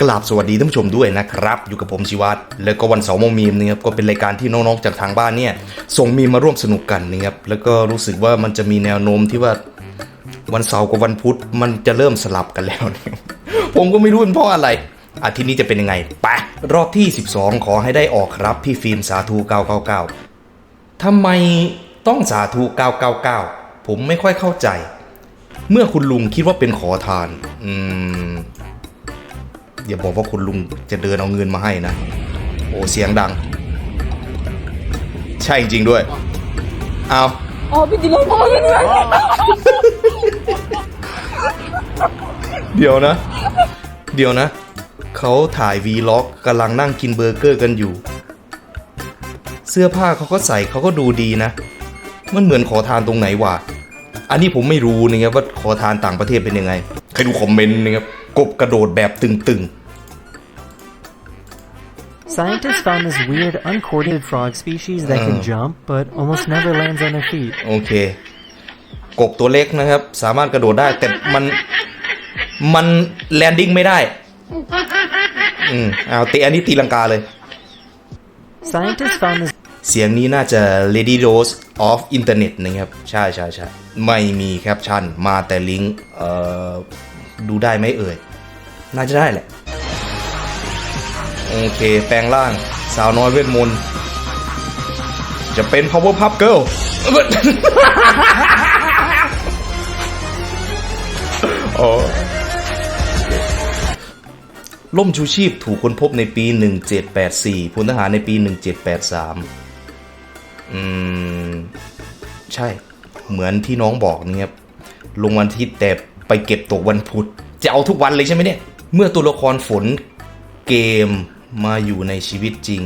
กราบสวัสดีท่านผู้ชมด้วยนะครับ อยู่กับผมชิวัตรแล้วก็วันเสาร์โมงมีมนะครับก็เป็นรายการที่น้องๆจากทางบ้านเนี่ยส่งมีมมาร่วมสนุกกันนะครับแล้วก็รู้สึกว่ามันจะมีแนวโน้มที่ว่าวันเสาร์กับวันพุธมันจะเริ่มสลับกันแล้ว ผมก็ไม่รู้เป็นเพราะอะไร อาทิตย์นี้จะเป็นยังไงไปะรอบที่ 12 ขอให้ได้ออกครับพี่ฟิล์มสาธุ999ทำไมต้องสาธุ999 ผมไม่ค่อยเข้าใจ เมื่อคุณลุงคิดว่าเป็นขอทาน อืม อย่าบอกว่าคุณลุงจะเดินเอาเงินมาให้นะ โอ้เสียงดัง ใช่จริงด้วย เอาอ๋พี่ดิโม่เดี๋ยวนะ เดี๋ยวนะ เขาถ่ายวีล็อกกำลังนั่งกินเบอร์เกอร์กันอยู่ เสื้อผ้าเขาก็ใส่เขาก็ดูดีนะ มันเหมือนขอทานตรงไหนวะอันนี้ผมไม่รู้นะครับว่าขอทานต่างประเทศเป็นยังไง ใครดูคอมเมนต์นะครับ กบกระโดดแบบตึงๆ Scientists found this weird uncoordinated frog species that can jump but almost never lands on their feet. โอเค กบตัวเล็กนะครับ สามารถกระโดดได้แต่มันมันแลนดิ้งไม่ได้ อืมเอาตีอันนี้ตีลังกาเลย Scientists found this เสียงนี้น่าจะ Lady Rose of Internet นะครับ ใช่ใช่ใช่ไม่มีแคปชั่น มาแต่ลิงก์เอ่อ ดูได้ไหมเอ่ย น่าจะได้แหละ โอเค แปลงร่างสาวน้อยเวทมนต์จะเป็น Power Pup Girl อ๋อล่มชูชีพถูกค้นพบในปี 1784พลทหารในปี 1783 อืม ใช่ เหมือนที่น้องบอกนี่ครับ ลงวันทิตย์แต่ไปเก็บตกวันพุธ จะเอาทุกวันเลยใช่ไหมเนี่ย เมื่อตัวละครฝนเกม มาอยู่ในชีวิตจริง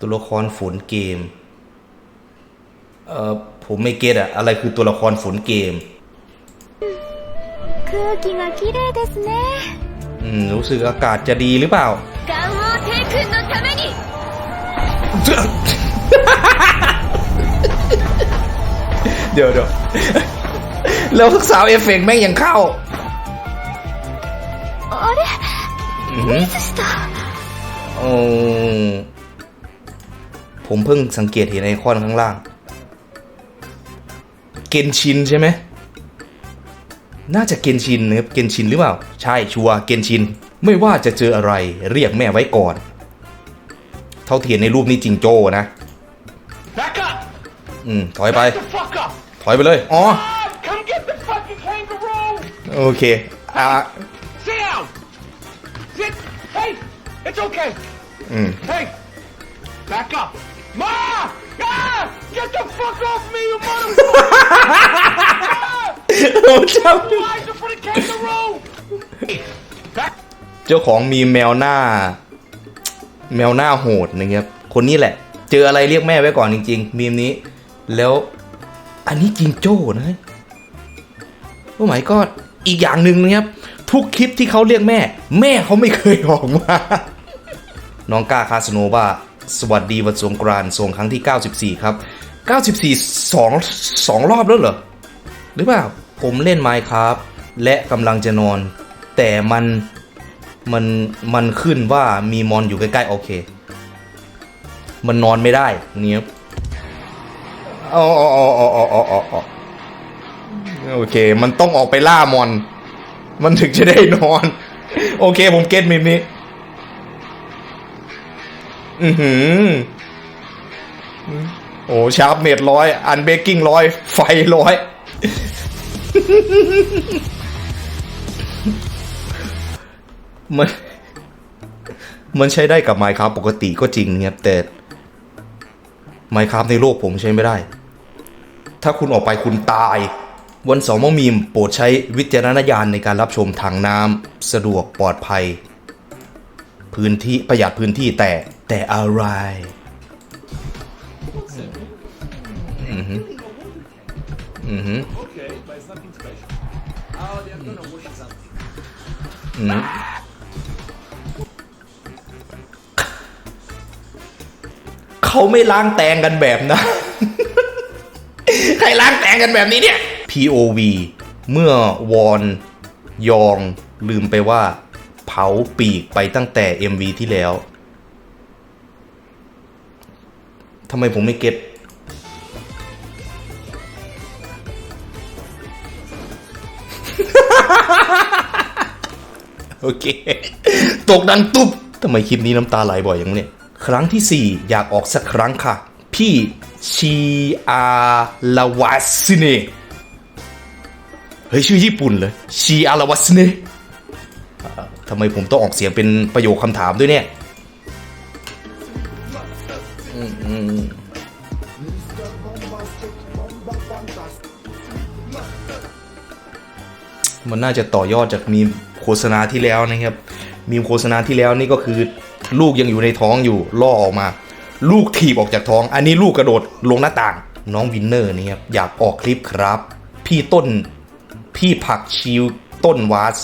ตัวละครฝนเกมเอ่อผมไม่เก็ตอะอะไรคือตัวละครฝนเกมอืมรู้สึกอากาศจะดีหรือเปล่าเดี๋ยวเดี๋ยวแล้วสาวเอฟเฟกแม่งยังเข้าอะไรมิสした โอ้ผมเพิ่งสังเกตเห็นไอคอนข้างล่าง เกนชินใช่ไหม น่าจะเกนชินนะครับ เกนชินหรือเปล่า ใช่ชัวร์เกนชิน ไม่ว่าจะเจออะไรเรียกแม่ไว้ก่อน เท่าเทียนในรูปนี้จริงโจ้นะ Back up! อืม ถอยไป The fuck up! ถอยไปเลย อ๋อ Ah, come get the fucking kangaroo! โอเค อะ It's okay! อืม Hey! Back up! Ma! Ah! Get the fuck off me, you motherfucker! Eyes are for the kangaroo! Hey, Back เจ้าของมีแมวหน้า แมวหน้าโหดนะครับ คนนี้แหละ เจออะไรเรียกแม่ไว้ก่อนจริง ๆ มีมนี้ แล้วอันนี้จริงโจ้นะโอ้หมายก็อีกอย่างหนึ่งนะครับ ทุกคลิปที่เขาเรียกแม่ แม่เขาไม่เคยออกมา น้องก้าคาสโนวาสวัสดีวันสงกรานต์ส่งครั้งที่ 94 ครับ 94สองสองรอบแล้วเหรอ หรือเปล่า ผมเล่นไมค์ครับ และกำลังจะนอน แต่มันมันมันขึ้นว่ามีมอนอยู่ใกล้ๆ โอเค มันนอนไม่ได้เนี่ยอ๋ออ๋ออ๋ออ๋ออ๋ออ๋ออ๋อโอเค มันต้องออกไปล่ามอน มันถึงจะได้นอน โอเค ผมเก็ตมิมนี้ อือหือ โอ้ชาร์ปเมดร้อย อันเบกกิ้งร้อย ไฟร้อยมันมันใช้ได้กับ Minecraft ปกติก็จริงนะครับแต่ Minecraft ในโลกผมใช้ไม่ได้ ถ้าคุณออกไปคุณตาย วันเสาร์มอมีมโปรดใช้วิจารณญาณในการรับชมทางน้ำสะดวกปลอดภัย พื้นที่ประหยัดพื้นที่แต่แต่อะไรอือหืออือหืออืมเขาไม่ล้างแตงกันแบบนะ ใครล้างแตงกันแบบนี้เนี่ย POV เมื่อวอนยองลืมไปว่า เผาปีกไปตั้งแต่ MV ที่แล้วทำไมผมไม่เก็ตโอเค ตกดังตุ๊บทำไมคลิปนี้น้ำตาไหลบ่อยอย่างเนี้ยครั้งที่ 4 อยากออกสักครั้งค่ะ พี่ชีอาลาวาสเน เฮ้ยชื่อญี่ปุ่นเลยชีอาลาวาสเนทำไมผมต้องออกเสียงเป็นประโยคคำถามด้วยเนี่ยมันน่าจะต่อยอดจากมีโฆษณาที่แล้วนะครับ มีโฆษณาที่แล้วนี่ก็คือลูกยังอยู่ในท้องอยู่ล่อออกมา ลูกถีบออกจากท้อง อันนี้ลูกกระโดดลงหน้าต่าง น้องวินเนอร์นี่ครับอยากออกคลิปครับ พี่ต้น พี่ผักชิวต้นวาส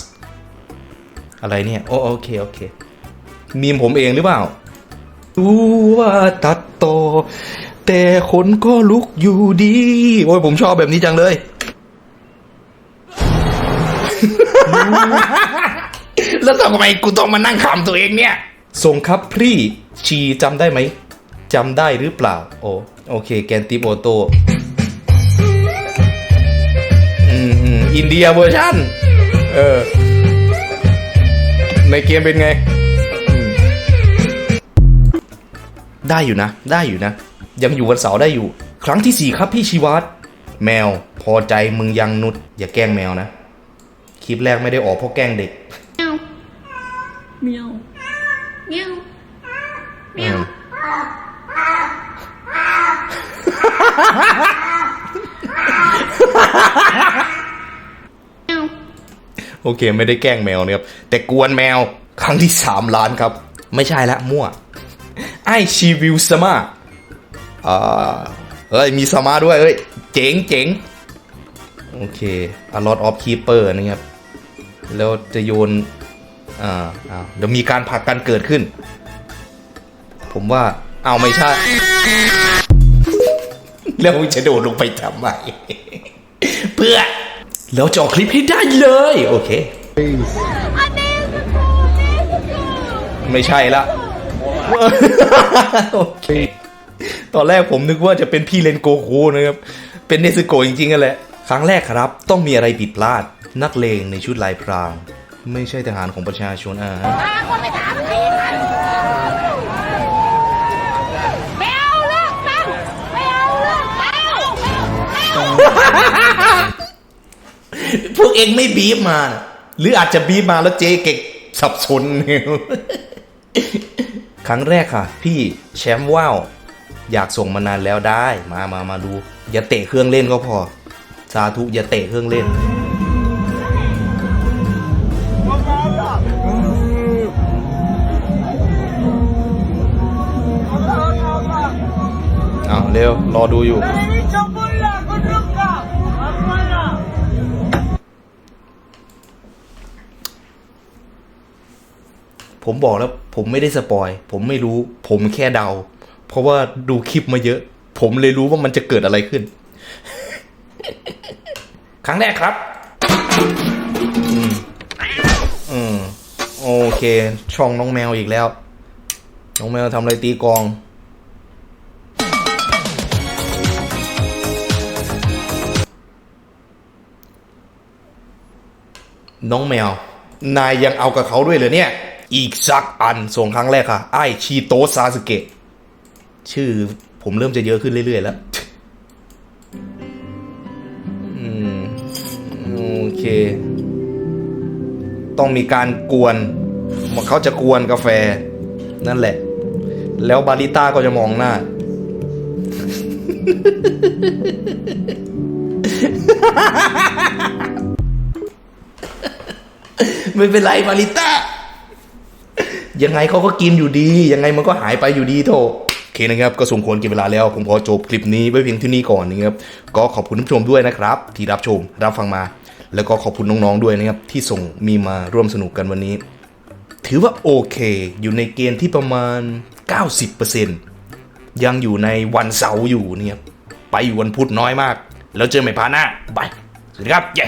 อะไรเนี่ย โอโอเคโอเค มีมผมเองหรือเปล่า รู้ว่าตัดต่อ แต่คนก็ลุกอยู่ดี โอ้ยผมชอบแบบนี้จังเลย แล้วทำไมกูต้องมานั่งขำตัวเองเนี่ย ส่งครับพี่ชีจำได้ไหมจำได้หรือเปล่า โอโอเค แกนติปโอโต อืมอืมอินเดียเวอร์ชันเออ ในเกมเป็นไงอืมได้อยู่นะ ได้อยู่นะ ยังอยู่วันเสาร์ได้อยู่ ครั้งที่สี่ครับพี่ชีวัตแมว พอใจมึงยังนุด อย่าแกล้งแมวนะ คลิปแรกไม่ได้ออกเพราะแกล้งเด็ก Meow. Meow. อืม โอเค ไม่ได้แกล้งแมวนะครับ แต่กวนแมวครั้งที่สามล้านครับ ไม่ใช่ละมั่วไอชีวิวสมาอ่าเอ้ย มีสมาด้วยเอ้ย เจ๋งเจ๋งโอเค a lot of keeper นะครับ แล้วจะโยน อ่าอ่าเดี๋ยวมีการผลักกันเกิดขึ้น ผมว่า เอาไม่ใช่ แล้วจะโดดลงไปทำไม เพื่อ แล้วจะออกคลิปให้ได้เลย โอเค ไม่ใช่ละโอเคตอนแรกผมนึกว่าจะเป็นพี่เลนโกคูนะครับ เป็นเนสโกจริงๆกันแหละ ครั้งแรกครับ ต้องมีอะไรผิดพลาด นักเลงในชุดลายพราง ไม่ใช่ทหารของประชาชนอ่าไม่ พวกเองไม่บีบมานะหรืออาจจะบีบมาแล้วเจ๊เก่งสับสนเนี่ยครั้งแรกค่ะ พี่แชมป์ว่าว อยากส่งมานานแล้วได้ มามามาดู อย่าเตะเครื่องเล่นก็พอ สาธุอย่าเตะเครื่องเล่นเอาเร็ว รอดูอยู่ ผมบอกแล้วผมไม่ได้สปอย ผมไม่รู้ ผมแค่เดา เพราะว่าดูคลิปมาเยอะ ผมเลยรู้ว่ามันจะเกิดอะไรขึ้น ครั้งแรกครับ อืมอืมโอเค ช่องน้องแมวอีกแล้ว น้องแมวทำอะไรตีกองน้องแมว นายยังเอากับเขาด้วยเหรอเนี่ย อีกสักอันส่งครั้งแรกค่ะ ไอชีโตซาสึเกะ ชื่อผมเริ่มจะเยอะขึ้นเรื่อย ๆ แล้วอืมโอเค ต้องมีการกวน เขาจะกวนกาแฟ นั่นแหละ แล้วบาริต้าก็จะมองหน้า ไม่เป็นไรบาริต้า ยังไงเขาก็กินอยู่ดี ยังไงมันก็หายไปอยู่ดีโถโอเคนะครับ ก็สมควรกินเวลาแล้ว ผมขอจบคลิปนี้ไว้เพียงเที่านี้ก่อนนะครับ ก็ขอบคุณผู้ชมด้วยนะครับ ที่รับชมรับฟังมา แล้วก็ขอบคุณน้องๆด้วยนะครับที่ส่งมีมาร่วมสนุกกันวันนี้ ถือว่าโอเค อยู่ในเกณฑ์ที่ประมาณ 90%ยังอยู่ในวันเสาร์อยู่เนี่ยไปอยู่วันพุธน้อยมาก แล้วเจอใหม่พาหน้าบายสวัสดีครับเย้